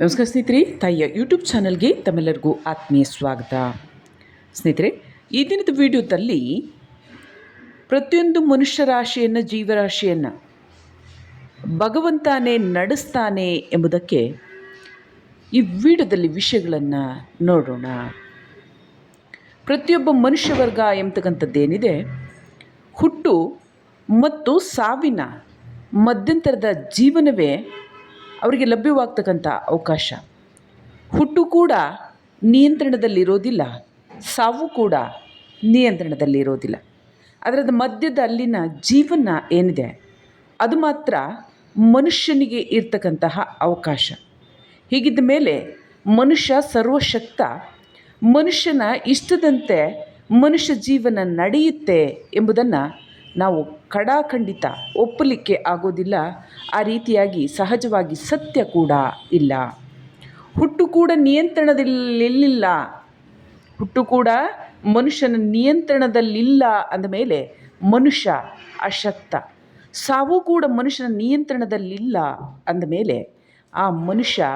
ನಮಸ್ಕಾರ ಸ್ನೇಹಿತರೆ, ತಾಯಿಯ ಯೂಟ್ಯೂಬ್ ಚಾನಲ್ಗೆ ತಮ್ಮೆಲ್ಲರಿಗೂ ಆತ್ಮೀಯ ಸ್ವಾಗತ. ಸ್ನೇಹಿತರೆ, ಈ ದಿನದ ವಿಡಿಯೋದಲ್ಲಿ ಪ್ರತಿಯೊಂದು ಮನುಷ್ಯ ರಾಶಿಯನ್ನು ಜೀವರಾಶಿಯನ್ನು ಭಗವಂತನೇ ನಡೆಸ್ತಾನೆ ಎಂಬುದಕ್ಕೆ ಈ ವಿಡಿಯೋದಲ್ಲಿ ವಿಷಯಗಳನ್ನು ನೋಡೋಣ. ಪ್ರತಿಯೊಬ್ಬ ಮನುಷ್ಯ ವರ್ಗ ಎಂಬತಕ್ಕಂಥದ್ದೇನಿದೆ, ಹುಟ್ಟು ಮತ್ತು ಸಾವಿನ ಮಧ್ಯಂತರದ ಜೀವನವೇ ಅವರಿಗೆ ಲಭ್ಯವಾಗ್ತಕ್ಕಂಥ ಅವಕಾಶ. ಹುಟ್ಟು ಕೂಡ ನಿಯಂತ್ರಣದಲ್ಲಿರೋದಿಲ್ಲ, ಸಾವು ಕೂಡ ನಿಯಂತ್ರಣದಲ್ಲಿರೋದಿಲ್ಲ. ಅದರದ ಮಧ್ಯದ ಅಲ್ಲಿನ ಜೀವನ ಏನಿದೆ, ಅದು ಮಾತ್ರ ಮನುಷ್ಯನಿಗೆ ಇರ್ತಕ್ಕಂತಹ ಅವಕಾಶ. ಹೀಗಿದ್ದ ಮೇಲೆ ಮನುಷ್ಯ ಸರ್ವಶಕ್ತ, ಮನುಷ್ಯನ ಇಷ್ಟದಂತೆ ಮನುಷ್ಯ ಜೀವನ ನಡೆಯುತ್ತೆ ಎಂಬುದನ್ನು ನಾವು ಖಡಾಖಂಡಿತ ಒಪ್ಪಲಿಕ್ಕೆ ಆಗೋದಿಲ್ಲ. ಆ ರೀತಿಯಾಗಿ ಸಹಜವಾಗಿ ಸತ್ಯ ಕೂಡ ಇಲ್ಲ. ಹುಟ್ಟು ಕೂಡ ನಿಯಂತ್ರಣದಲ್ಲಿಲ್ಲ ಹುಟ್ಟು ಕೂಡ ಮನುಷ್ಯನ ನಿಯಂತ್ರಣದಲ್ಲಿಲ್ಲ ಅಂದಮೇಲೆ ಮನುಷ್ಯ ಅಶಕ್ತ. ಸಾವು ಕೂಡ ಮನುಷ್ಯನ ನಿಯಂತ್ರಣದಲ್ಲಿಲ್ಲ ಅಂದಮೇಲೆ ಆ ಮನುಷ್ಯ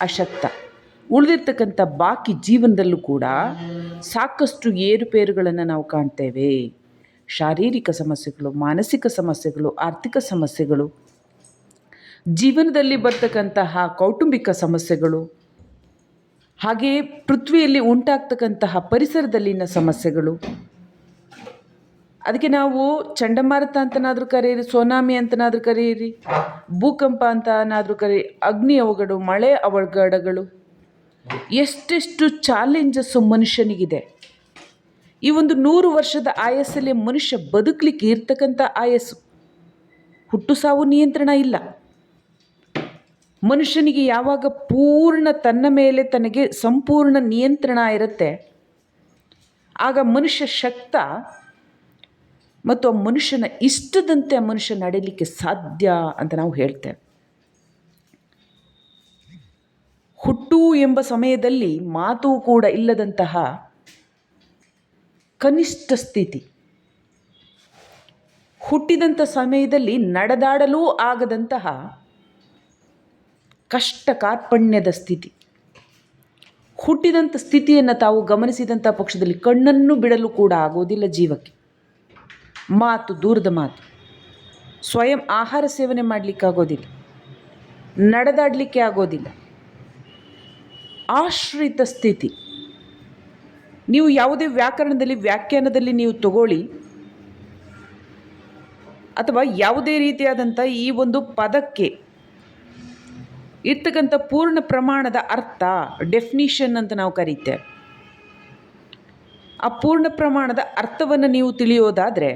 ಅಶಕ್ತ. ಉಳಿದಿರ್ತಕ್ಕಂಥ ಬಾಕಿ ಜೀವನದಲ್ಲೂ ಕೂಡ ಸಾಕಷ್ಟು ಏರುಪೇರುಗಳನ್ನು ನಾವು ಕಾಣ್ತೇವೆ. ಶಾರೀರಿಕ ಸಮಸ್ಯೆಗಳು, ಮಾನಸಿಕ ಸಮಸ್ಯೆಗಳು, ಆರ್ಥಿಕ ಸಮಸ್ಯೆಗಳು, ಜೀವನದಲ್ಲಿ ಬರ್ತಕ್ಕಂತಹ ಕೌಟುಂಬಿಕ ಸಮಸ್ಯೆಗಳು ಹಾಗೆಯೇ ಪೃಥ್ವಿಯಲ್ಲಿ ಉಂಟಾಗ್ತಕ್ಕಂತಹ ಪರಿಸರದಲ್ಲಿನ ಸಮಸ್ಯೆಗಳು. ಅದಕ್ಕೆ ನಾವು ಚಂಡಮಾರುತ ಅಂತನಾದರೂ ಕರೆಯಿರಿ, ಸೋನಾಮಿ ಅಂತನಾದರೂ ಕರೆಯಿರಿ, ಭೂಕಂಪ ಅಂತನಾದರೂ ಕರೆಯಿರಿ, ಅಗ್ನಿ ಅವಘಡ, ಮಳೆ ಅವಘಡಗಳು, ಎಷ್ಟೆಷ್ಟು ಚಾಲೆಂಜಸ್ಸು ಮನುಷ್ಯನಿಗಿದೆ. ಈ ಒಂದು ನೂರು ವರ್ಷದ ಆಯಸ್ಸಲ್ಲೇ ಮನುಷ್ಯ ಬದುಕಲಿಕ್ಕೆ ಇರ್ತಕ್ಕಂಥ ಆಯಸ್ಸು. ಹುಟ್ಟು ಸಾವು ನಿಯಂತ್ರಣ ಇಲ್ಲ. ಮನುಷ್ಯನಿಗೆ ಯಾವಾಗ ಪೂರ್ಣ ತನ್ನ ಮೇಲೆ ತನಗೆ ಸಂಪೂರ್ಣ ನಿಯಂತ್ರಣ ಇರುತ್ತೆ, ಆಗ ಮನುಷ್ಯ ಶಕ್ತ ಮತ್ತು ಆ ಮನುಷ್ಯನ ಇಷ್ಟದಂತೆ ಆ ಮನುಷ್ಯ ನಡೀಲಿಕ್ಕೆ ಸಾಧ್ಯ ಅಂತ ನಾವು ಹೇಳ್ತೇವೆ. ಹುಟ್ಟು ಎಂಬ ಸಮಯದಲ್ಲಿ ಮಾತು ಕೂಡ ಇಲ್ಲದಂತಹ ಕನಿಷ್ಠ ಸ್ಥಿತಿ. ಹುಟ್ಟಿದಂಥ ಸಮಯದಲ್ಲಿ ನಡೆದಾಡಲೂ ಆಗದಂತಹ ಕಷ್ಟ ಕಾರ್ಪಣ್ಯದ ಸ್ಥಿತಿ. ಹುಟ್ಟಿದಂಥ ಸ್ಥಿತಿಯನ್ನು ತಾವು ಗಮನಿಸಿದಂಥ ಪಕ್ಷದಲ್ಲಿ ಕಣ್ಣನ್ನು ಬಿಡಲು ಕೂಡ ಆಗೋದಿಲ್ಲ ಜೀವಕ್ಕೆ. ಮಾತು, ದೂರದ ಮಾತು. ಸ್ವಯಂ ಆಹಾರ ಸೇವನೆ ಮಾಡಲಿಕ್ಕಾಗೋದಿಲ್ಲ ನಡೆದಾಡಲಿಕ್ಕೆ ಆಗೋದಿಲ್ಲ. ಆಶ್ರಿತ ಸ್ಥಿತಿ. ನೀವು ಯಾವುದೇ ವ್ಯಾಕರಣದಲ್ಲಿ, ವ್ಯಾಖ್ಯಾನದಲ್ಲಿ ನೀವು ತಗೊಳ್ಳಿ ಅಥವಾ ಯಾವುದೇ ರೀತಿಯಾದಂಥ ಈ ಒಂದು ಪದಕ್ಕೆ ಇರ್ತಕ್ಕಂಥ ಪೂರ್ಣ ಪ್ರಮಾಣದ ಅರ್ಥ ಡೆಫಿನಿಷನ್ ಅಂತ ನಾವು ಕರೀತೇವೆ. ಆ ಪೂರ್ಣ ಪ್ರಮಾಣದ ಅರ್ಥವನ್ನು ನೀವು ತಿಳಿಯೋದಾದರೆ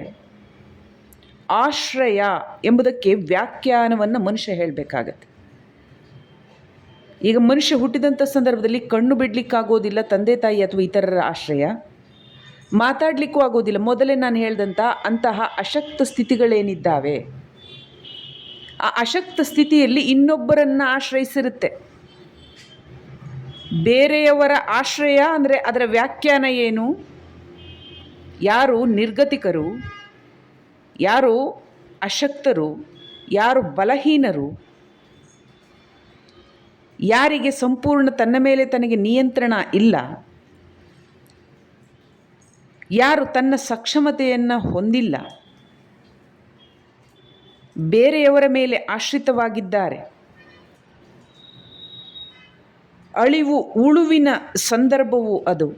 ಆಶ್ರಯ ಎಂಬುದಕ್ಕೆ ವ್ಯಾಖ್ಯಾನವನ್ನು ಮನುಷ್ಯ ಹೇಳಬೇಕಾಗತ್ತೆ. ಈಗ ಮನುಷ್ಯ ಹುಟ್ಟಿದಂಥ ಸಂದರ್ಭದಲ್ಲಿ ಕಣ್ಣು ಬಿಡಲಿಕ್ಕಾಗೋದಿಲ್ಲ, ತಂದೆ ತಾಯಿ ಅಥವಾ ಇತರರ ಆಶ್ರಯ? ಮಾತಾಡಲಿಕ್ಕೂ ಆಗೋದಿಲ್ಲ. ಮೊದಲೇ ನಾನು ಹೇಳ್ದಂಥ ಅಂತಹ ಅಶಕ್ತ ಸ್ಥಿತಿಗಳೇನಿದ್ದಾವೆ? ಆ ಅಶಕ್ತ ಸ್ಥಿತಿಯಲ್ಲಿ ಇನ್ನೊಬ್ಬರನ್ನು ಆಶ್ರಯಿಸಿರುತ್ತೆ. ಬೇರೆಯವರ ಆಶ್ರಯ ಅಂದರೆ ಅದರ ವ್ಯಾಖ್ಯಾನ ಏನು? ಯಾರು ನಿರ್ಗತಿಕರು? ಯಾರು ಅಶಕ್ತರು? ಯಾರು ಬಲಹೀನರು? ಯಾರಿಗೆ ಸಂಪೂರ್ಣ ತನ್ನ ಮೇಲೆ ತನಗೆ ನಿಯಂತ್ರಣ ಇಲ್ಲ, ಯಾರು ತನ್ನ ಸಕ್ಷಮತೆಯನ್ನು ಹೊಂದಿಲ್ಲ, ಬೇರೆಯವರ ಮೇಲೆ ಆಶ್ರಿತವಾಗಿದ್ದಾರೆ. ಅಳಿವು ಉಳುವಿನ ಸಂದರ್ಭವು ಅದು.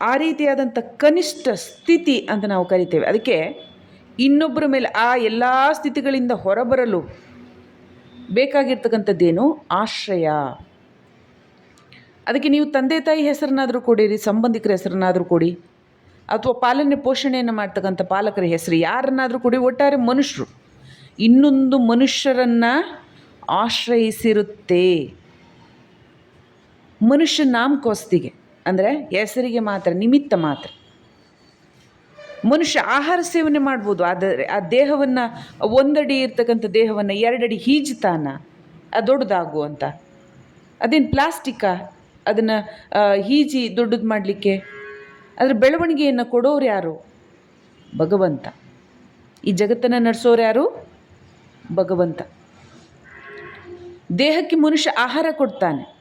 ಆ ರೀತಿಯಾದಂಥ ಕನಿಷ್ಠ ಸ್ಥಿತಿ ಅಂತ ನಾವು ಕರಿತೇವೆ. ಅದಕ್ಕೆ ಇನ್ನೊಬ್ಬರ ಮೇಲೆ ಆ ಎಲ್ಲ ಸ್ಥಿತಿಗಳಿಂದ ಹೊರಬರಲು ಬೇಕಾಗಿರ್ತಕ್ಕಂಥದ್ದೇನು? ಆಶ್ರಯ. ಅದಕ್ಕೆ ನೀವು ತಂದೆ ತಾಯಿ ಹೆಸರನ್ನಾದರೂ ಕೊಡಿರಿ, ಸಂಬಂಧಿಕರ ಹೆಸರನ್ನಾದರೂ ಕೊಡಿ, ಅಥವಾ ಪಾಲನೆ ಪೋಷಣೆಯನ್ನು ಮಾಡ್ತಕ್ಕಂಥ ಪಾಲಕರ ಹೆಸರು ಯಾರನ್ನಾದರೂ ಕೊಡಿ, ಒಟ್ಟಾರೆ ಮನುಷ್ಯರು. ಇನ್ನೊಂದು ಮನುಷ್ಯರನ್ನು ಆಶ್ರಯಿಸಿರುತ್ತೆ. ಮನುಷ್ಯ ನಾಮಕೋಸ್ತಿಗೆ, ಅಂದರೆ ಹೆಸರಿಗೆ ಮಾತ್ರ, ನಿಮಿತ್ತ ಮಾತ್ರ. ಮನುಷ್ಯ ಆಹಾರ ಸೇವನೆ ಮಾಡ್ಬೋದು ಆದರೆ ಆ ದೇಹವನ್ನು, ಒಂದಡಿ ಇರ್ತಕ್ಕಂಥ ದೇಹವನ್ನು ಎರಡಡಿ ಹೀಜ್ತಾನ, ಅದು ದೊಡ್ಡದಾಗು ಅಂತ. ಅದೇನು ಪ್ಲಾಸ್ಟಿಕ್ಕಾ ಅದನ್ನು ಹೀಜಿ ದೊಡ್ಡದು ಮಾಡಲಿಕ್ಕೆ? ಅದರ ಬೆಳವಣಿಗೆಯನ್ನು ಕೊಡೋರು ಯಾರು? ಭಗವಂತ. ಈ ಜಗತ್ತನ್ನು ನಡೆಸೋರು ಯಾರು? ಭಗವಂತ. ದೇಹಕ್ಕೆ ಮನುಷ್ಯ ಆಹಾರ ಕೊಡ್ತಾನೆ.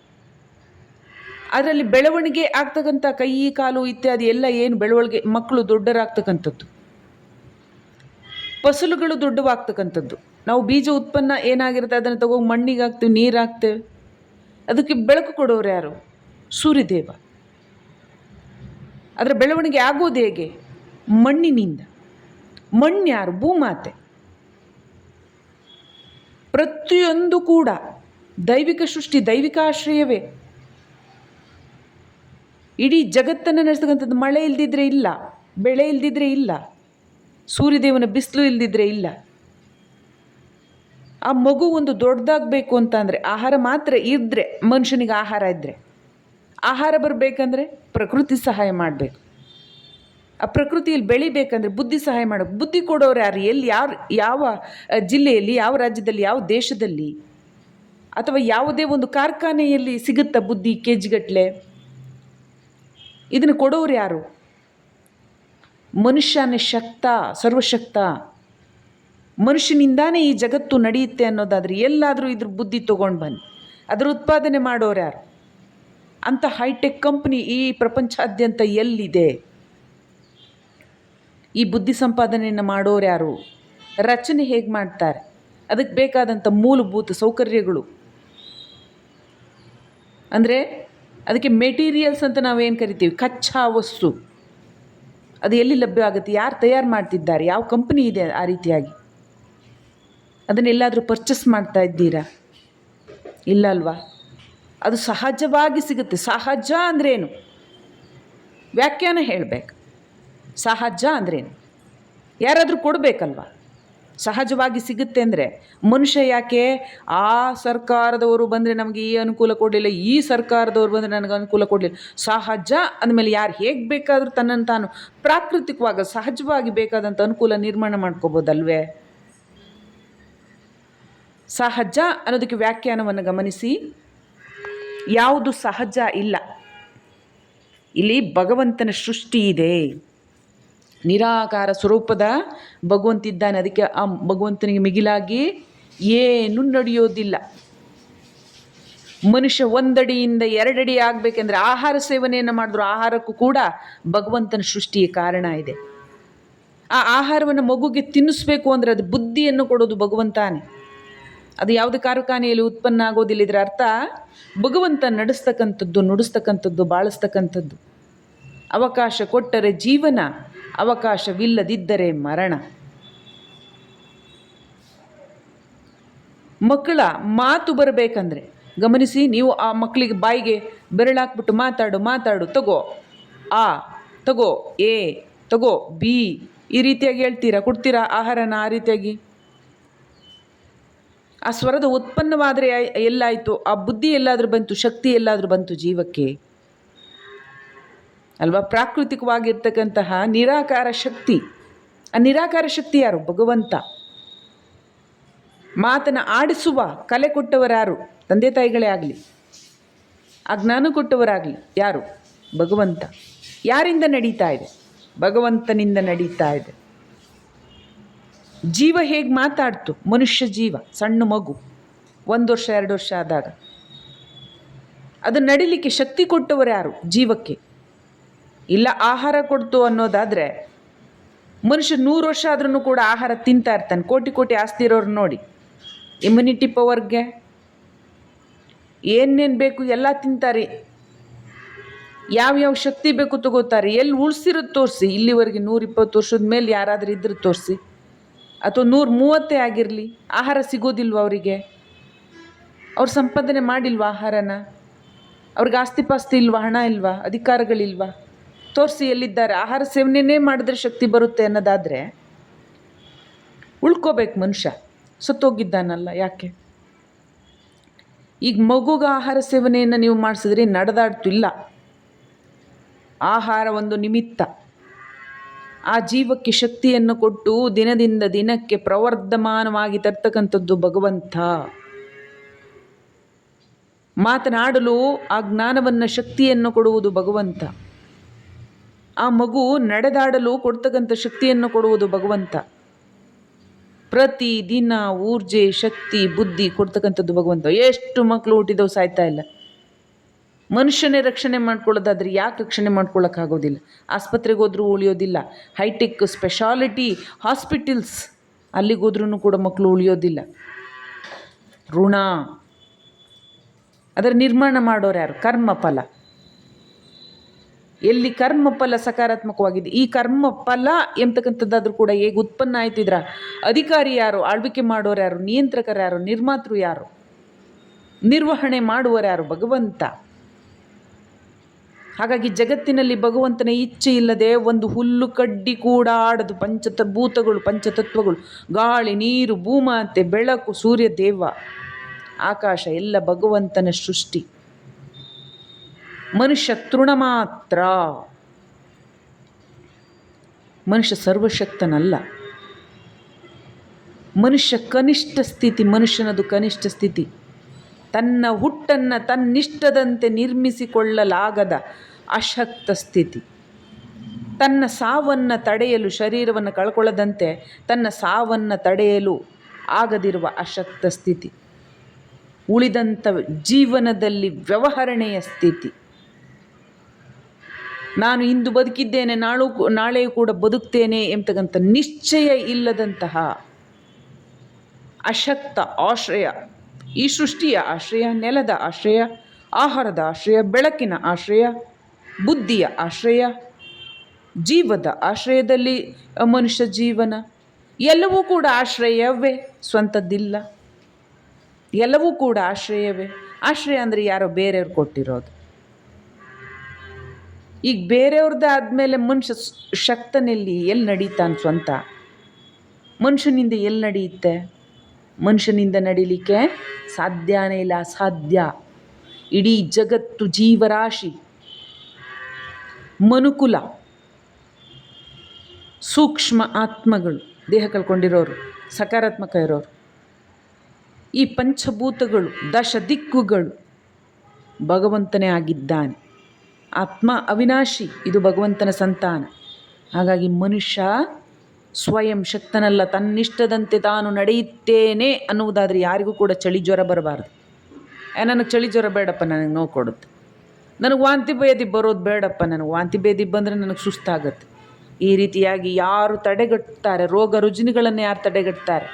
ಅದರಲ್ಲಿ ಬೆಳವಣಿಗೆ ಆಗ್ತಕ್ಕಂಥ ಕೈ, ಕಾಲು ಇತ್ಯಾದಿ ಎಲ್ಲ ಏನು ಬೆಳವಣಿಗೆ, ಮಕ್ಕಳು ದೊಡ್ಡರಾಗ್ತಕ್ಕಂಥದ್ದು. ಫಸಲುಗಳು ದೊಡ್ಡವಾಗ್ತಕ್ಕಂಥದ್ದು. ನಾವು ಬೀಜ ಉತ್ಪನ್ನ ಏನಾಗಿರುತ್ತೆ, ಅದನ್ನು ತಗೊಂಡು ಮಣ್ಣಿಗೆ ಹಾಕ್ತೇವೆ, ನೀರು ಹಾಕ್ತೇವೆ. ಅದಕ್ಕೆ ಬೆಳಕು ಕೊಡೋರು ಯಾರು? ಸೂರ್ಯದೇವ. ಅದರ ಬೆಳವಣಿಗೆ ಆಗೋದು ಹೇಗೆ? ಮಣ್ಣಿನಿಂದ. ಮಣ್ಣು ಯಾರು? ಭೂಮಾತೆ. ಪ್ರತಿಯೊಂದು ಕೂಡ ದೈವಿಕ ಸೃಷ್ಟಿ, ದೈವಿಕ ಆಶ್ರಯವೇ. ಇಡೀ ಜಗತ್ತನ್ನು ನಡೆಸ್ತಕ್ಕಂಥದ್ದು ಮಳೆ ಇಲ್ದಿದ್ರೆ ಇಲ್ಲ, ಬೆಳೆ ಇಲ್ದಿದ್ರೆ ಇಲ್ಲ, ಸೂರ್ಯದೇವನ ಬಿಸಿಲು ಇಲ್ದಿದ್ರೆ ಇಲ್ಲ. ಆ ಮಗು ಒಂದು ದೊಡ್ಡದಾಗಬೇಕು ಅಂತ ಅಂದರೆ ಆಹಾರ ಮಾತ್ರ ಇದ್ದರೆ ಮನುಷ್ಯನಿಗೆ ಆಹಾರ ಇದ್ದರೆ ಆಹಾರ ಬರಬೇಕಂದ್ರೆ ಪ್ರಕೃತಿ ಸಹಾಯ ಮಾಡಬೇಕು. ಆ ಪ್ರಕೃತಿಯಲ್ಲಿ ಬೆಳಿಬೇಕಂದ್ರೆ ಬುದ್ಧಿ ಸಹಾಯ ಮಾಡಬೇಕು. ಬುದ್ಧಿ ಕೊಡೋರು ಯಾರು? ಎಲ್ಲಿ, ಯಾರು, ಯಾವ ಜಿಲ್ಲೆಯಲ್ಲಿ, ಯಾವ ರಾಜ್ಯದಲ್ಲಿ, ಯಾವ ದೇಶದಲ್ಲಿ? ಅಥವಾ ಯಾವುದೇ ಒಂದು ಕಾರ್ಖಾನೆಯಲ್ಲಿ ಸಿಗುತ್ತಾ ಬುದ್ಧಿ ಕೆ ಜಿಗಟ್ಟಲೆ ಇದನ್ನು ಕೊಡೋರು ಯಾರು? ಮನುಷ್ಯನೇ ಶಕ್ತ, ಸರ್ವಶಕ್ತ. ಮನುಷ್ಯನಿಂದಾನೇ ಈ ಜಗತ್ತು ನಡೆಯುತ್ತೆ ಅನ್ನೋದಾದರೆ ಎಲ್ಲಾದರೂ ಇದ್ರ ಬುದ್ಧಿ ತೊಗೊಂಡು ಬನ್ನಿ. ಅದರ ಉತ್ಪಾದನೆ ಮಾಡೋರು ಯಾರು? ಅಂಥ ಹೈಟೆಕ್ ಕಂಪ್ನಿ ಈ ಪ್ರಪಂಚಾದ್ಯಂತ ಎಲ್ಲಿದೆ? ಈ ಬುದ್ಧಿ ಸಂಪಾದನೆಯನ್ನು ಮಾಡೋರು ಯಾರು? ರಚನೆ ಹೇಗೆ ಮಾಡ್ತಾರೆ? ಅದಕ್ಕೆ ಬೇಕಾದಂಥ ಮೂಲಭೂತ ಸೌಕರ್ಯಗಳು. ಅಂದರೆ ಅದಕ್ಕೆ ಮೆಟೀರಿಯಲ್ಸ್ ಅಂತ ನಾವೇನು ಕರಿತೀವಿ? ಕಚ್ಚಾ ವಸ್ತು. ಅದು ಎಲ್ಲಿ ಲಭ್ಯ ಆಗುತ್ತೆ? ಯಾರು ತಯಾರು ಮಾಡ್ತಿದ್ದಾರೆ? ಯಾವ ಕಂಪ್ನಿ ಇದೆ ಆ ರೀತಿಯಾಗಿ? ಅದನ್ನೆಲ್ಲಾದರೂ ಪರ್ಚೇಸ್ ಮಾಡ್ತಾ ಇದ್ದೀರಾ? ಇಲ್ಲ ಅಲ್ವಾ? ಅದು ಸಹಜವಾಗಿ ಸಿಗುತ್ತೆ. ಸಹಜ ಅಂದ್ರೇನು? ವ್ಯಾಖ್ಯಾನ ಹೇಳಬೇಕು. ಸಹಜ ಅಂದ್ರೇನು? ಯಾರಾದರೂ ಕೊಡಬೇಕಲ್ವ? ಸಹಜವಾಗಿ ಸಿಗುತ್ತೆ ಅಂದರೆ ಮನುಷ್ಯ ಯಾಕೆ ಆ ಸರ್ಕಾರದವರು ಬಂದರೆ ನಮಗೆ ಈ ಅನುಕೂಲ ಕೊಡಲಿಲ್ಲ, ಈ ಸರ್ಕಾರದವರು ಬಂದರೆ ನನಗೆ ಅನುಕೂಲ ಕೊಡಲಿಲ್ಲ. ಸಹಜ ಅಂದಮೇಲೆ ಯಾರು ಹೇಗೆ ಬೇಕಾದರೂ ತನ್ನನ್ನು ತಾನು ಪ್ರಾಕೃತಿಕವಾಗಿ ಸಹಜವಾಗಿ ಬೇಕಾದಂಥ ಅನುಕೂಲ ನಿರ್ಮಾಣ ಮಾಡ್ಕೋಬೋದಲ್ವೇ? ಸಹಜ ಅನ್ನೋದಕ್ಕೆ ವ್ಯಾಖ್ಯಾನವನ್ನು ಗಮನಿಸಿ. ಯಾವುದು ಸಹಜ ಇಲ್ಲ, ಇಲ್ಲಿ ಭಗವಂತನ ಸೃಷ್ಟಿ ಇದೆ. ನಿರಾಕಾರ ಸ್ವರೂಪದ ಭಗವಂತಿದ್ದಾನೆ. ಅದಕ್ಕೆ ಆ ಭಗವಂತನಿಗೆ ಮಿಗಿಲಾಗಿ ಏನೂ ನಡೆಯೋದಿಲ್ಲ. ಮನುಷ್ಯ ಒಂದಡಿಯಿಂದ ಎರಡಡಿ ಆಗಬೇಕೆಂದ್ರೆ ಆಹಾರ ಸೇವನೆಯನ್ನು ಮಾಡಿದ್ರು ಆಹಾರಕ್ಕೂ ಕೂಡ ಭಗವಂತನ ಸೃಷ್ಟಿಯ ಕಾರಣ ಇದೆ. ಆ ಆಹಾರವನ್ನು ಮಗುಗೆ ತಿನ್ನಿಸ್ಬೇಕು ಅಂದರೆ ಅದು ಬುದ್ಧಿಯನ್ನು ಕೊಡೋದು ಭಗವಂತಾನೆ. ಅದು ಯಾವುದೇ ಕಾರ್ಖಾನೆಯಲ್ಲಿ ಉತ್ಪನ್ನ ಆಗೋದಿಲ್ಲ ಇದರ ಅರ್ಥ, ಭಗವಂತ ನಡೆಸ್ತಕ್ಕಂಥದ್ದು, ನುಡಿಸ್ತಕ್ಕಂಥದ್ದು, ಬಾಳಿಸ್ತಕ್ಕಂಥದ್ದು. ಅವಕಾಶ ಕೊಟ್ಟರೆ ಜೀವನ. ಅವಕಾಶವಿಲ್ಲದಿದ್ದರೆ ಮರಣ. ಮಕ್ಕಳ ಮಾತು ಬರಬೇಕಂದ್ರೆ, ಗಮನಿಸಿ ನೀವು ಆ ಮಕ್ಕಳಿಗೆ ಬಾಯಿಗೆ ಬೆರಳಾಕ್ಬಿಟ್ಟು ಮಾತಾಡು ಮಾತಾಡು, ತಗೋ. ಆ, ತಗೋ. ಎ, ತಗೋ. ಬಿ, ಈ ರೀತಿಯಾಗಿ ಹೇಳ್ತೀರಾ? ಕೊಡ್ತೀರಾ ಆಹಾರನ ಆ ರೀತಿಯಾಗಿ? ಆ ಸ್ವರದ ಉತ್ಪನ್ನವಾದರೆ ಎಲ್ಲಾಯಿತು? ಆ ಬುದ್ಧಿ ಎಲ್ಲಾದರೂ ಬಂತು, ಶಕ್ತಿ ಎಲ್ಲಾದರೂ ಬಂತು ಜೀವಕ್ಕೆ? ಅಲ್ವಾ? ಪ್ರಾಕೃತಿಕವಾಗಿರ್ತಕ್ಕಂತಹ ನಿರಾಕಾರ ಶಕ್ತಿ. ಆ ನಿರಾಕಾರ ಶಕ್ತಿ ಯಾರು? ಭಗವಂತ. ಮಾತನ್ನು ಆಡಿಸುವ ಕಲೆ ಕೊಟ್ಟವರಾರು. ತಂದೆ ತಾಯಿಗಳೇ ಆಗಲಿ. ಆ ಜ್ಞಾನ ಕೊಟ್ಟವರಾಗಲಿ. ಯಾರು? ಭಗವಂತ. ಯಾರಿಂದ ನಡೀತಾ ಇದೆ? ಭಗವಂತನಿಂದ ನಡೀತಾ ಇದೆ. ಜೀವ ಹೇಗೆ ಮಾತಾಡ್ತು? ಮನುಷ್ಯ ಜೀವ, ಸಣ್ಣ ಮಗು. ಒಂದು ವರ್ಷ, ಎರಡು ವರ್ಷ ಆದಾಗ. ಅದು ನಡಿಲಿಕ್ಕೆ ಶಕ್ತಿ ಕೊಟ್ಟವರು ಯಾರು ಜೀವಕ್ಕೆ. ಇಲ್ಲ ಆಹಾರ ಕೊಡ್ತು ಅನ್ನೋದಾದರೆ ಮನುಷ್ಯ ನೂರು ವರ್ಷ ಆದ್ರೂ ಕೂಡ ಆಹಾರ ತಿಂತಾ ಇರ್ತಾನೆ. ಕೋಟಿ ಕೋಟಿ ಆಸ್ತಿ ಇರೋರು ನೋಡಿ. ಇಮ್ಯುನಿಟಿ ಪವರ್ಗೆ ಏನೇನು ಬೇಕು ಎಲ್ಲ ತಿಂತಾರೆ. ಯಾವ್ಯಾವ ಶಕ್ತಿ ಬೇಕು ತಗೋತಾರೆ. ಎಲ್ಲಿ ಉಳಿಸಿರೋದು ತೋರಿಸಿ. ಇಲ್ಲಿವರೆಗೆ ನೂರಿಪ್ಪತ್ತು ವರ್ಷದ ಮೇಲೆ ಯಾರಾದರೂ ಇದ್ರೆ ತೋರಿಸಿ. ಅಥವಾ ನೂರ ಮೂವತ್ತೇ ಆಗಿರಲಿ. ಆಹಾರ ಸಿಗೋದಿಲ್ವ ಅವರಿಗೆ? ಅವ್ರು ಸಂಪಾದನೆ ಮಾಡಿಲ್ವಾ ಆಹಾರನ? ಅವ್ರಿಗೆ ಆಸ್ತಿ ಪಾಸ್ತಿ ಇಲ್ವಾ? ಹಣ ಇಲ್ವಾ? ಅಧಿಕಾರಗಳಿಲ್ವಾ? ತೋರಿಸಿ ಎಲ್ಲಿದ್ದಾರೆ? ಆಹಾರ ಸೇವನೆಯೇ ಮಾಡಿದ್ರೆ ಶಕ್ತಿ ಬರುತ್ತೆ ಅನ್ನೋದಾದರೆ ಉಳ್ಕೋಬೇಕು ಮನುಷ್ಯ. ಸುತ್ತೋಗಿದ್ದಾನಲ್ಲ, ಯಾಕೆ? ಈಗ ಮಗುಗೆ ಆಹಾರ ಸೇವನೆಯನ್ನು ನೀವು ಮಾಡಿಸಿದ್ರೆ ನಡೆದಾಡ್ತಿಲ್ಲ ಆಹಾರ ಒಂದು ನಿಮಿತ್ತ. ಆ ಜೀವಕ್ಕೆ ಶಕ್ತಿಯನ್ನು ಕೊಟ್ಟು ದಿನದಿಂದ ದಿನಕ್ಕೆ ಪ್ರವರ್ಧಮಾನವಾಗಿ ತರ್ತಕ್ಕಂಥದ್ದು ಭಗವಂತ. ಮಾತನಾಡಲು ಆ ಜ್ಞಾನವನ್ನು ಶಕ್ತಿಯನ್ನು ಕೊಡುವುದು ಭಗವಂತ. ಆ ಮಗು ನಡೆದಾಡಲು ಕೊಡ್ತಕ್ಕಂಥ ಶಕ್ತಿಯನ್ನು ಕೊಡುವುದು ಭಗವಂತ. ಪ್ರತಿ ದಿನ ಊರ್ಜೆ, ಶಕ್ತಿ, ಬುದ್ಧಿ ಕೊಡ್ತಕ್ಕಂಥದ್ದು ಭಗವಂತ. ಎಷ್ಟು ಮಕ್ಕಳು ಹುಟ್ಟಿದವು ಸಾಯ್ತಾ ಇಲ್ಲ. ಮನುಷ್ಯನೇ ರಕ್ಷಣೆ ಮಾಡ್ಕೊಳ್ಳೋದಾದ್ರೆ ಯಾಕೆ ರಕ್ಷಣೆ ಮಾಡ್ಕೊಳ್ಳೋಕ್ಕಾಗೋದಿಲ್ಲ ಆಸ್ಪತ್ರೆಗೆ ಹೋದರೂ ಉಳಿಯೋದಿಲ್ಲ. ಹೈಟೆಕ್ ಸ್ಪೆಷಾಲಿಟಿ ಹಾಸ್ಪಿಟಲ್ಸ್ ಅಲ್ಲಿಗೋದ್ರೂ ಕೂಡ ಮಕ್ಕಳು ಉಳಿಯೋದಿಲ್ಲ. ಋಣ. ಅದರ ನಿರ್ಮಾಣ ಮಾಡೋರು ಯಾರು? ಕರ್ಮಫಲ. ಎಲ್ಲಿ ಕರ್ಮಫಲ ಸಕಾರಾತ್ಮಕವಾಗಿದೆ, ಈ ಕರ್ಮಫಲ ಎಂತಕ್ಕಂಥದ್ದಾದ್ರೂ ಕೂಡ ಹೇಗೆ ಉತ್ಪನ್ನ ಆಯ್ತಿದ್ರ? ಅಧಿಕಾರಿ ಯಾರು? ಆಳ್ವಿಕೆ ಮಾಡೋರು ಯಾರು? ನಿಯಂತ್ರಕರು ಯಾರು? ನಿರ್ಮಾತೃ ಯಾರು? ನಿರ್ವಹಣೆ ಮಾಡುವರು ಯಾರು? ಭಗವಂತ. ಹಾಗಾಗಿ ಜಗತ್ತಿನಲ್ಲಿ ಭಗವಂತನ ಇಚ್ಛೆ ಇಲ್ಲದೆ ಒಂದು ಹುಲ್ಲು ಕಡ್ಡಿ ಕೂಡ ಆಡದು, ಪಂಚತ, ಭೂತಗಳು, ಪಂಚತತ್ವಗಳು, ಗಾಳಿ, ನೀರು, ಭೂಮಾತೆ, ಬೆಳಕು, ಸೂರ್ಯ, ದೇವ, ಆಕಾಶ, ಎಲ್ಲ ಭಗವಂತನ ಸೃಷ್ಟಿ. ಮನುಷ್ಯ ತೃಣ ಮಾತ್ರ ಮನುಷ್ಯ ಸರ್ವಶಕ್ತನಲ್ಲ. ಮನುಷ್ಯ ಕನಿಷ್ಠ ಸ್ಥಿತಿ, ಮನುಷ್ಯನದು ಕನಿಷ್ಠ ಸ್ಥಿತಿ. ತನ್ನ ಹುಟ್ಟನ್ನು ತನ್ನಿಷ್ಟದಂತೆ ನಿರ್ಮಿಸಿಕೊಳ್ಳಲಾಗದ ಅಶಕ್ತ ಸ್ಥಿತಿ. ತನ್ನ ಸಾವನ್ನು ತಡೆಯಲು, ಶರೀರವನ್ನು ಕಳ್ಕೊಳ್ಳದಂತೆ ತನ್ನ ಸಾವನ್ನು ತಡೆಯಲು ಆಗದಿರುವ ಅಶಕ್ತ ಸ್ಥಿತಿ. ಉಳಿದಂಥ ಜೀವನದಲ್ಲಿ ವ್ಯವಹರಣೆಯ ಸ್ಥಿತಿ. ನಾನು ಇಂದು ಬದುಕಿದ್ದೇನೆ, ನಾಳು ನಾಳೆಯೂ ಕೂಡ ಬದುಕ್ತೇನೆ ಎಂಬತಕ್ಕಂಥ ನಿಶ್ಚಯ ಇಲ್ಲದಂತಹ ಅಶಕ್ತ ಆಶ್ರಯ, ಈ ಸೃಷ್ಟಿಯ ಆಶ್ರಯ, ನೆಲದ ಆಶ್ರಯ, ಆಹಾರದ ಆಶ್ರಯ, ಬೆಳಕಿನ ಆಶ್ರಯ, ಬುದ್ಧಿಯ ಆಶ್ರಯ, ಜೀವದ ಆಶ್ರಯದಲ್ಲಿ ಮನುಷ್ಯ ಜೀವನ, ಎಲ್ಲವೂ ಕೂಡ ಆಶ್ರಯವೇ, ಸ್ವಂತದ್ದಿಲ್ಲ. ಎಲ್ಲವೂ ಕೂಡ ಆಶ್ರಯವೇ. ಆಶ್ರಯ ಅಂದರೆ ಯಾರೋ ಬೇರೆಯವ್ರು ಕೊಟ್ಟಿರೋದು. ಈಗ ಬೇರೆಯವ್ರದ್ದು ಆದಮೇಲೆ ಮನುಷ್ಯ ಶಕ್ತನಲ್ಲಿ ಎಲ್ಲಿ ನಡೀತಾನೆ ಸ್ವಂತ ಮನುಷ್ಯನಿಂದ ಎಲ್ಲಿ ನಡೆಯುತ್ತೆ? ಮನುಷ್ಯನಿಂದ ನಡೀಲಿಕ್ಕೆ ಸಾಧ್ಯನೇ ಇಲ್ಲ, ಅಸಾಧ್ಯ. ಇಡೀ ಜಗತ್ತು ಜೀವರಾಶಿ. ಮನುಕುಲ. ಸೂಕ್ಷ್ಮ ಆತ್ಮಗಳು. ದೇಹ ಕಳ್ಕೊಂಡಿರೋರು, ಸಕಾರಾತ್ಮಕ ಇರೋರು. ಈ ಪಂಚಭೂತಗಳು ದಶ ದಿಕ್ಕುಗಳು ಭಗವಂತನೇ ಆಗಿದ್ದಾನೆ. ಆತ್ಮ ಅವಿನಾಶಿ, ಇದು ಭಗವಂತನ ಸಂತಾನ. ಹಾಗಾಗಿ ಮನುಷ್ಯ ಸ್ವಯಂ ಶಕ್ತನಲ್ಲ ತನ್ನಿಷ್ಟದಂತೆ ತಾನು ನಡೆಯುತ್ತೇನೆ ಅನ್ನುವುದಾದರೆ ಯಾರಿಗೂ ಕೂಡ ಚಳಿ ಜ್ವರ ಬರಬಾರ್ದು. ನನಗೆ ಚಳಿ ಜ್ವರ ಬೇಡಪ್ಪ, ನನಗೆ ನೋವು ಕೊಡುತ್ತೆ. ನನಗೆ ವಾಂತಿ ಭೇದಿ ಬರೋದು ಬೇಡಪ್ಪ, ನನಗೆ ವಾಂತಿ ಭೇದಿ ಬಂದರೆ ನನಗೆ ಸುಸ್ತಾಗತ್ತೆ. ಈ ರೀತಿಯಾಗಿ ಯಾರು ತಡೆಗಟ್ಟುತ್ತಾರೆ ರೋಗ ರುಜಿನಗಳನ್ನು ಯಾರು ತಡೆಗಟ್ತಾರೆ?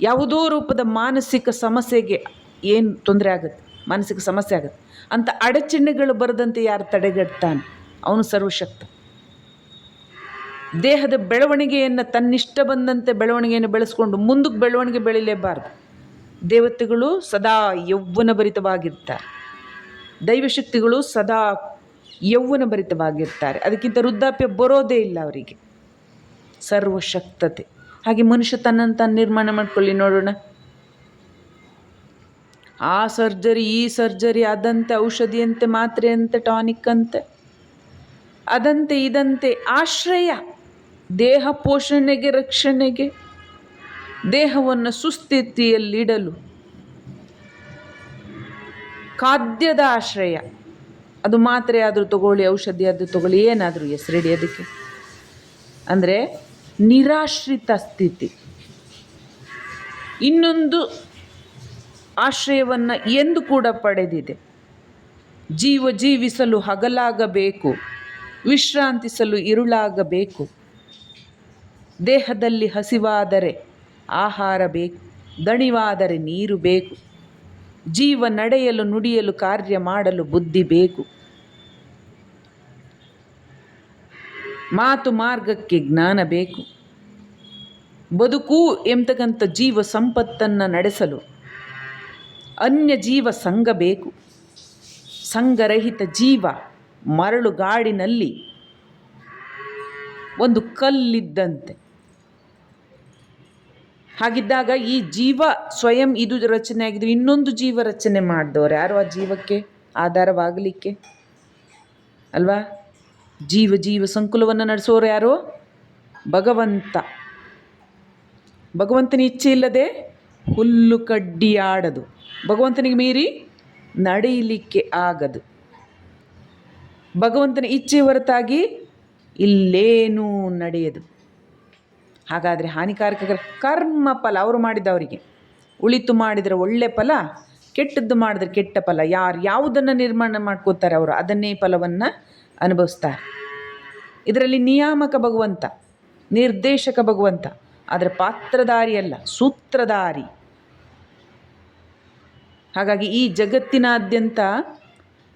ಯಾವುದೋ ರೂಪದ ಮಾನಸಿಕ ಸಮಸ್ಯೆಗೆ ಏನು ತೊಂದರೆ ಆಗುತ್ತೆ? ಮಾನಸಿಕ ಸಮಸ್ಯೆ ಆಗುತ್ತೆ. ಅಂಥ ಅಡಚಣೆಗಳು ಬರದಂತೆ ಯಾರು ತಡೆಗಟ್ತಾನೆ? ಅವನು ಸರ್ವಶಕ್ತ. ದೇಹದ ಬೆಳವಣಿಗೆಯನ್ನು ತನ್ನಿಷ್ಟ ಬಂದಂತೆ ಬೆಳವಣಿಗೆಯನ್ನು ಬೆಳೆಸ್ಕೊಂಡು ಮುಂದಕ್ಕೆ ಬೆಳವಣಿಗೆ ಬೆಳಿಲೇಬಾರ್ದು. ದೇವತೆಗಳು ಸದಾ ಯೌವನ ಭರಿತವಾಗಿರ್ತಾರೆ. ದೈವಶಕ್ತಿಗಳು ಸದಾ ಯೌವನ ಭರಿತವಾಗಿರ್ತಾರೆ. ಅದಕ್ಕಿಂತ ವೃದ್ಧಾಪ್ಯ ಬರೋದೇ ಇಲ್ಲ ಅವರಿಗೆ. ಸರ್ವಶಕ್ತತೆ. ಹಾಗೆ ಮನುಷ್ಯ ತನ್ನನ್ನು ತಾನು ನಿರ್ಮಾಣ ಮಾಡ್ಕೊಳ್ಳಿ ನೋಡೋಣ. ಆ ಸರ್ಜರಿ, ಈ ಸರ್ಜರಿ, ಅದಂತೆ ಔಷಧಿಯಂತೆ, ಮಾತ್ರೆಯಂತೆ, ಟಾನಿಕ್ ಅಂತೆ. ಅದಂತೆ, ಇದಂತೆ, ಆಶ್ರಯ, ದೇಹ ಪೋಷಣೆಗೆ, ರಕ್ಷಣೆಗೆ, ದೇಹವನ್ನು ಸುಸ್ಥಿತಿಯಲ್ಲಿಡಲು. ಖಾದ್ಯದ ಆಶ್ರಯ. ಅದು ಮಾತ್ರೆ ಆದರೂ ತಗೊಳ್ಳಿ, ಔಷಧಿ ಆದರೂ ತಗೊಳ್ಳಿ, ಏನಾದರೂ ಹೆಸರಿಡಿ ಅದಕ್ಕೆ. ಅಂದರೆ ನಿರಾಶ್ರಿತ ಸ್ಥಿತಿ. ಇನ್ನೊಂದು ಆಶ್ರಯವನ್ನು ಎಂದು ಕೂಡ ಪಡೆದಿದೆ. ಜೀವ ಜೀವಿಸಲು ಹಗಲಾಗಬೇಕು, ವಿಶ್ರಾಂತಿಸಲು ಇರುಳಾಗಬೇಕು, ದೇಹದಲ್ಲಿ ಹಸಿವಾದರೆ ಆಹಾರ ಬೇಕು, ದಣಿವಾದರೆ ನೀರು ಬೇಕು, ಜೀವ ನಡೆಯಲು ನುಡಿಯಲು ಕಾರ್ಯ ಮಾಡಲು ಬುದ್ಧಿ ಬೇಕು. ಮಾತು ಮಾರ್ಗಕ್ಕೆ ಜ್ಞಾನ ಬೇಕು. ಬದುಕು ಎಂತಕ್ಕಂಥ ಜೀವ ಸಂಪತ್ತನ್ನು ನಡೆಸಲು ಅನ್ಯ ಜೀವ ಸಂಘ ಬೇಕು. ಸಂಘರಹಿತ ಜೀವ ಮರಳು ಗಾಡಿನಲ್ಲಿ ಒಂದು ಕಲ್ಲಿದ್ದಂತೆ. ಹಾಗಿದ್ದಾಗ ಈ ಜೀವ ಸ್ವಯಂ ಇದು ರಚನೆ ಆಗಿದ್ರು ಇನ್ನೊಂದು ಜೀವ ರಚನೆ ಮಾಡಿದವರು ಯಾರು ಆ ಜೀವಕ್ಕೆ? ಆಧಾರವಾಗಲಿಕ್ಕೆ. ಅಲ್ವಾ? ಜೀವ ಜೀವ ಸಂಕುಲವನ್ನು ನಡೆಸೋರು ಯಾರು? ಭಗವಂತ. ಭಗವಂತನ ಇಚ್ಛೆ ಇಲ್ಲದೆ ಹುಲ್ಲು ಕಡ್ಡಿಯಾಡದು ಭಗವಂತನಿಗೆ ಮೀರಿ ನಡೆಯಲಿಕ್ಕೆ ಆಗದು. ಭಗವಂತನ ಇಚ್ಛೆ ಹೊರತಾಗಿ ಇಲ್ಲೇನೂ ನಡೆಯದು. ಹಾಗಾದರೆ ಹಾನಿಕಾರಕ ಕರ್- ಕರ್ಮ ಫಲ ಅವರು ಮಾಡಿದವರಿಗೆ ಉಳಿತು ಮಾಡಿದರೆ ಒಳ್ಳೆ ಫಲ, ಕೆಟ್ಟದ್ದು ಮಾಡಿದ್ರೆ ಕೆಟ್ಟ ಫಲ. ಯಾರು ಯಾವುದನ್ನು ನಿರ್ಮಾಣ ಮಾಡ್ಕೋತಾರೆ ಅವರು ಅದನ್ನೇ ಫಲವನ್ನು ಅನುಭವಿಸ್ತಾರೆ. ಇದರಲ್ಲಿ ನಿಯಾಮಕ ಭಗವಂತ, ನಿರ್ದೇಶಕ ಭಗವಂತ, ಆದರೆ ಪಾತ್ರಧಾರಿ ಅಲ್ಲ, ಸೂತ್ರಧಾರಿ. ಹಾಗಾಗಿ ಈ ಜಗತ್ತಿನಾದ್ಯಂತ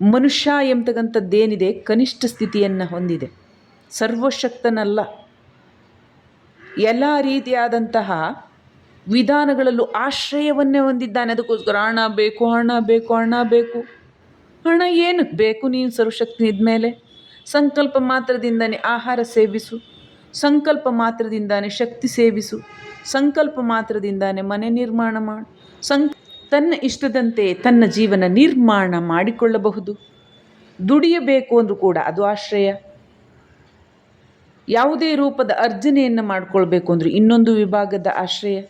ಮನುಷ್ಯ ಎಂಬತಕ್ಕಂಥದ್ದೇನಿದೆ, ಕನಿಷ್ಠ ಸ್ಥಿತಿಯನ್ನು ಹೊಂದಿದೆ. ಸರ್ವಶಕ್ತನಲ್ಲ. ಎಲ್ಲ ರೀತಿಯಾದಂತಹ ವಿಧಾನಗಳಲ್ಲೂ ಆಶ್ರಯವನ್ನೇ ಹೊಂದಿದ್ದಾನೆ. ಅದಕ್ಕೋಸ್ಕರ ಹಣ ಬೇಕು ಹಣ ಬೇಕು ಹಣ ಬೇಕು. ಹಣ ಏನಕ್ಕೆ ಬೇಕು ನೀನು ಸರ್ವಶಕ್ತಿ ಇದ್ಮೇಲೆ? ಸಂಕಲ್ಪ ಮಾತ್ರದಿಂದನೇ ಆಹಾರ ಸೇವಿಸು. ಸಂಕಲ್ಪ ಮಾತ್ರದಿಂದಾನೆ ಶಕ್ತಿ ಸೇವಿಸು. ಸಂಕಲ್ಪ ಮಾತ್ರದಿಂದಾನೆ ಮನೆ ನಿರ್ಮಾಣ ಮಾಡು. ಸಂ ತನ್ನ ಇಷ್ಟದಂತೆ ತನ್ನ ಜೀವನ ನಿರ್ಮಾಣ ಮಾಡಿಕೊಳ್ಳಬಹುದು. ದುಡಿಯಬೇಕು ಅಂದರೂ ಕೂಡ ಅದು ಆಶ್ರಯ. ಯಾವುದೇ ರೂಪದ ಅರ್ಜನೆಯನ್ನು ಮಾಡಿಕೊಳ್ಬೇಕು ಅಂದರೂ ಇನ್ನೊಂದು ವಿಭಾಗದ ಆಶ್ರಯ.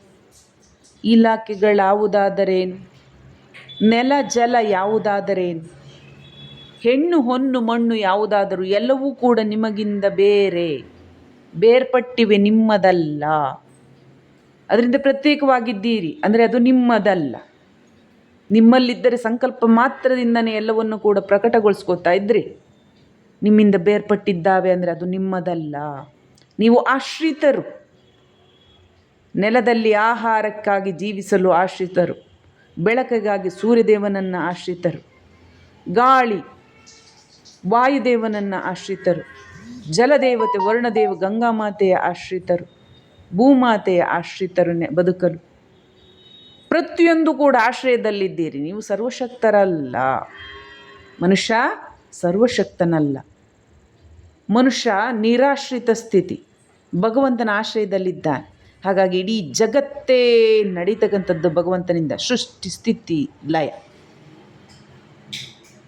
ಇಲಾಖೆಗಳಾವುದಾದರೇನು? ನೆಲ, ಜಲ ಯಾವುದಾದರೇನು? ಹೆಣ್ಣು ಹೊನ್ನು ಮಣ್ಣು ಯಾವುದಾದರೂ ಎಲ್ಲವೂ ಕೂಡ ನಿಮಗಿಂದ ಬೇರೆ. ಬೇರ್ಪಟ್ಟಿವೆ ನಿಮ್ಮದಲ್ಲ. ಅದರಿಂದ ಪ್ರತ್ಯೇಕವಾಗಿದ್ದೀರಿ. ಅಂದರೆ ಅದು ನಿಮ್ಮದಲ್ಲ. ನಿಮ್ಮಲ್ಲಿದ್ದರೆ ಸಂಕಲ್ಪ ಮಾತ್ರದಿಂದನೇ ಎಲ್ಲವನ್ನು ಕೂಡ ಪ್ರಕಟಗೊಳಿಸ್ಕೋತಾ ಇದ್ರಿ. ನಿಮ್ಮಿಂದ ಬೇರ್ಪಟ್ಟಿದ್ದಾವೆ ಅಂದರೆ ಅದು ನಿಮ್ಮದಲ್ಲ. ನೀವು ಆಶ್ರಿತರು. ನೆಲದಲ್ಲಿ ಆಹಾರಕ್ಕಾಗಿ ಜೀವಿಸಲು ಆಶ್ರಿತರು. ಬೆಳಕಿಗಾಗಿ ಸೂರ್ಯದೇವನನ್ನು ಆಶ್ರಿತರು. ಗಾಳಿ, ವಾಯುದೇವನನ್ನು ಆಶ್ರಿತರು. ಜಲದೇವತೆ, ವರ್ಣದೇವ, ಗಂಗಾಮಾತೆಯ ಆಶ್ರಿತರು. ಭೂಮಾತೆಯ ಆಶ್ರಿತರು ಬದುಕಲು. ಪ್ರತಿಯೊಂದು ಕೂಡ ಆಶ್ರಯದಲ್ಲಿದ್ದೀರಿ. ನೀವು ಸರ್ವಶಕ್ತರಲ್ಲ. ಮನುಷ್ಯ ಸರ್ವಶಕ್ತನಲ್ಲ. ಮನುಷ್ಯ ನಿರಾಶ್ರಿತ ಸ್ಥಿತಿ. ಭಗವಂತನ ಆಶ್ರಯದಲ್ಲಿದ್ದಾನೆ. ಹಾಗಾಗಿ ಇಡೀ ಜಗತ್ತೇ ನಡೀತಕ್ಕಂಥದ್ದು ಭಗವಂತನಿಂದ ಸೃಷ್ಟಿ ಸ್ಥಿತಿ ಲಯ.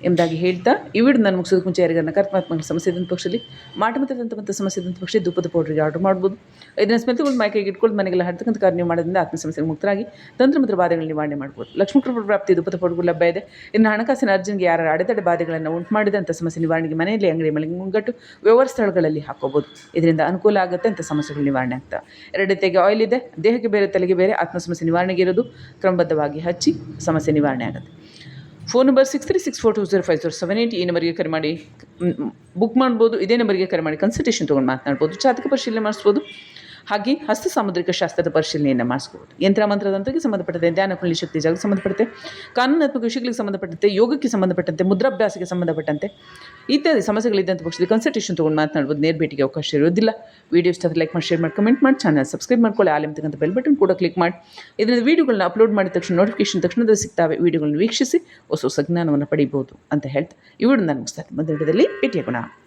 ಎಂಬುದಾಗಿ ಹೇಳ್ತಾ, ಈ ನಾನು ಮುಗಿಸೋದಕ್ಕೆ ಮುಂಚೆ ಯಾರಿಗಾರ ನಕಾರಾತ್ಮಕ ಸಮಸ್ಯೆ ಇದ್ದಂಥ ಪಕ್ಷದಲ್ಲಿ ಮಾಟ ಮತ್ತು ಸಮಸ್ಯೆ ಇದ್ದಂಥ ಪಕ್ಷ ಧೂಪದ ಪೌಡ್ರಿಗೆ ಆರ್ಡರ್ ಮಾಡ್ಬೋದು. ಇದನ್ನು ಒಂದು ಮೈಕೈಗೆ ಇಟ್ಕೊಂಡು ಮನೆಗೆಲ್ಲ ಹಡ್ತಕ್ಕಂಥ ಕಾರ್ಯ ನೀವು ಮಾಡೋದ್ರಿಂದ ಆತ್ಮ ಸಮಸ್ಯೆ ಮುಕ್ತರಾಗಿ ತಂತ್ರ ಮತ್ತು ಬಾಧೆಗಳನ್ನ ನಿವಾರಣೆ ಮಾಡ್ಬೋದು. ಲಕ್ಷ್ಮೀ ಕೃಪಾ ಪ್ರಾಪ್ತಿ ಧೂಪದ ಪೌಡ್ಗಳು ಲಭ್ಯ ಇದೆ. ಇನ್ನು ಹಣಕಾಸಿನ ಅರ್ಜನ್ಗೆ ಯಾರು ಅಡೆತಡೆ ಬಾಧೆಗಳನ್ನು ಉಂಟು ಮಾಡಿದಂಥ ಸಮಸ್ಯೆ ನಿವಾರಣೆಗೆ ಮನೆಯಲ್ಲಿ ಅಂಗಡಿ ಮಳಿಗೆ ಮುಂಗಟ್ಟು ವ್ಯವಹಾರ ಸ್ಥಳಗಳಲ್ಲಿ ಹಾಕೋಬೋದು. ಇದರಿಂದ ಅನುಕೂಲ ಆಗುತ್ತೆ ಅಂತ ಸಮಸ್ಯೆಗಳು ನಿವಾರಣೆ ಆಗ್ತಾ. ಎರಡತೆಗೆ ಆಯಿಲ್ ಇದೆ. ದೇಹಕ್ಕೆ ಬೇರೆ, ತಲೆಗೆ ಬೇರೆ ಆತ್ಮ ಸಮಸ್ಯೆ ನಿವಾರಣೆಗೆ ಇರೋದು ಕ್ರಮಬದ್ಧವಾಗಿ ಹಚ್ಚಿ ಸಮಸ್ಯೆ ನಿವಾರಣೆ ಆಗುತ್ತೆ. Phone number six three six four two zero five zero seven eight ಈ ನಂಬರ್ಗೆ ಕರೆ ಮಾಡಿ ಬುಕ್ ಮಾಡ್ಬೋದು, ಇದೇ ನಂಬರ್ಗೆ ಕರೆ ಮಾಡಿ ಕನ್ಸಲ್ಟೇಷನ್ ತೊಗೊಂಡು ಮಾತನಾಡ್ಬೋದು, ಜಾತಕ ಪರಿಶೀಲನೆ ಮಾಡಿಸ್ಬೋದು, ಹಾಗೆ ಹಸ್ತ ಸಾಮುದ್ರಿಕ ಶಾಸ್ತ್ರದ ಪರಿಶೀಲನೆಯನ್ನು ಮಾಡಿಸ್ಬೋದು. ಯಂತ್ರ ಮಂತ್ರದಂತಕ್ಕೆ ಸಂಬಂಧಪಟ್ಟಂತೆ, ಧ್ಯಾನ, ಕುಂಡಲಿ, ಶಕ್ತಿ, ಜಾಗಕ್ಕೆ ಸಂಬಂಧಪಟ್ಟಂತೆ, ಕಾನೂನಾತ್ಮಕ ವಿಷಯಗಳಿಗೆ ಸಂಬಂಧಪಟ್ಟಂತೆ, ಯೋಗಕ್ಕೆ ಸಂಬಂಧಪಟ್ಟಂತೆ, ಮುದ್ರಾಭ್ಯಾಸಕ್ಕೆ ಸಂಬಂಧಪಟ್ಟಂತೆ ಇತ್ಯಾದಿ ಸಮಸ್ಯೆಗಳಿದ್ದಂಥ ಪಕ್ಷದಲ್ಲಿ ಕನ್ಸಲ್ಟೇಷನ್ ತೊಗೊಂಡು ಮಾತನಾಡ್ಬೋದು. ನೇರ ಭೇಟಿಗೆ ಅವಕಾಶ ಇರೋದಿಲ್ಲ ವೀಡಿಯೋ ಇಷ್ಟ ಲೈಕ್ ಮಾಡಿ ಶೇರ್ ಮಾಡಿ ಕಮೆಂಟ್ ಮಾಡಿ ಚಾನಲ್ ಸಬ್ಸ್ಕ್ರೈಬ್ ಮಾಡ್ಕೊಳ್ಳಿ. ಆಲ್ ಎಂಬತಕ್ಕಂಥ ಬೆಲ್ ಬಟನ್ ಕೂಡ ಕ್ಲಿಕ್ ಮಾಡಿ. ಇದರಿಂದ ವೀಡಿಯೋಗಳನ್ನ ಅಪ್ಲೋಡ್ ಮಾಡಿದ ತಕ್ಷಣ ನೋಟಿಫಿಕೇಶನ್ ತಕ್ಷಣದಲ್ಲಿ ಸಿಗ್ತಾವೆ. ವೀಡಿಯೋಗಳನ್ನು ವೀಕ್ಷಿಸಿ, ಹೊಸ ಹೊಸ ಜ್ಞಾನವನ್ನು ಪಡಿಬೋದು ಅಂತ ಹೇಳ್ತಾ. ಇವಳು ನಾನು ಮುಗಿಸ್ತಾ ಇದ್ದೀನಿ. ಭೇಟಿಯಾಗೋಣ.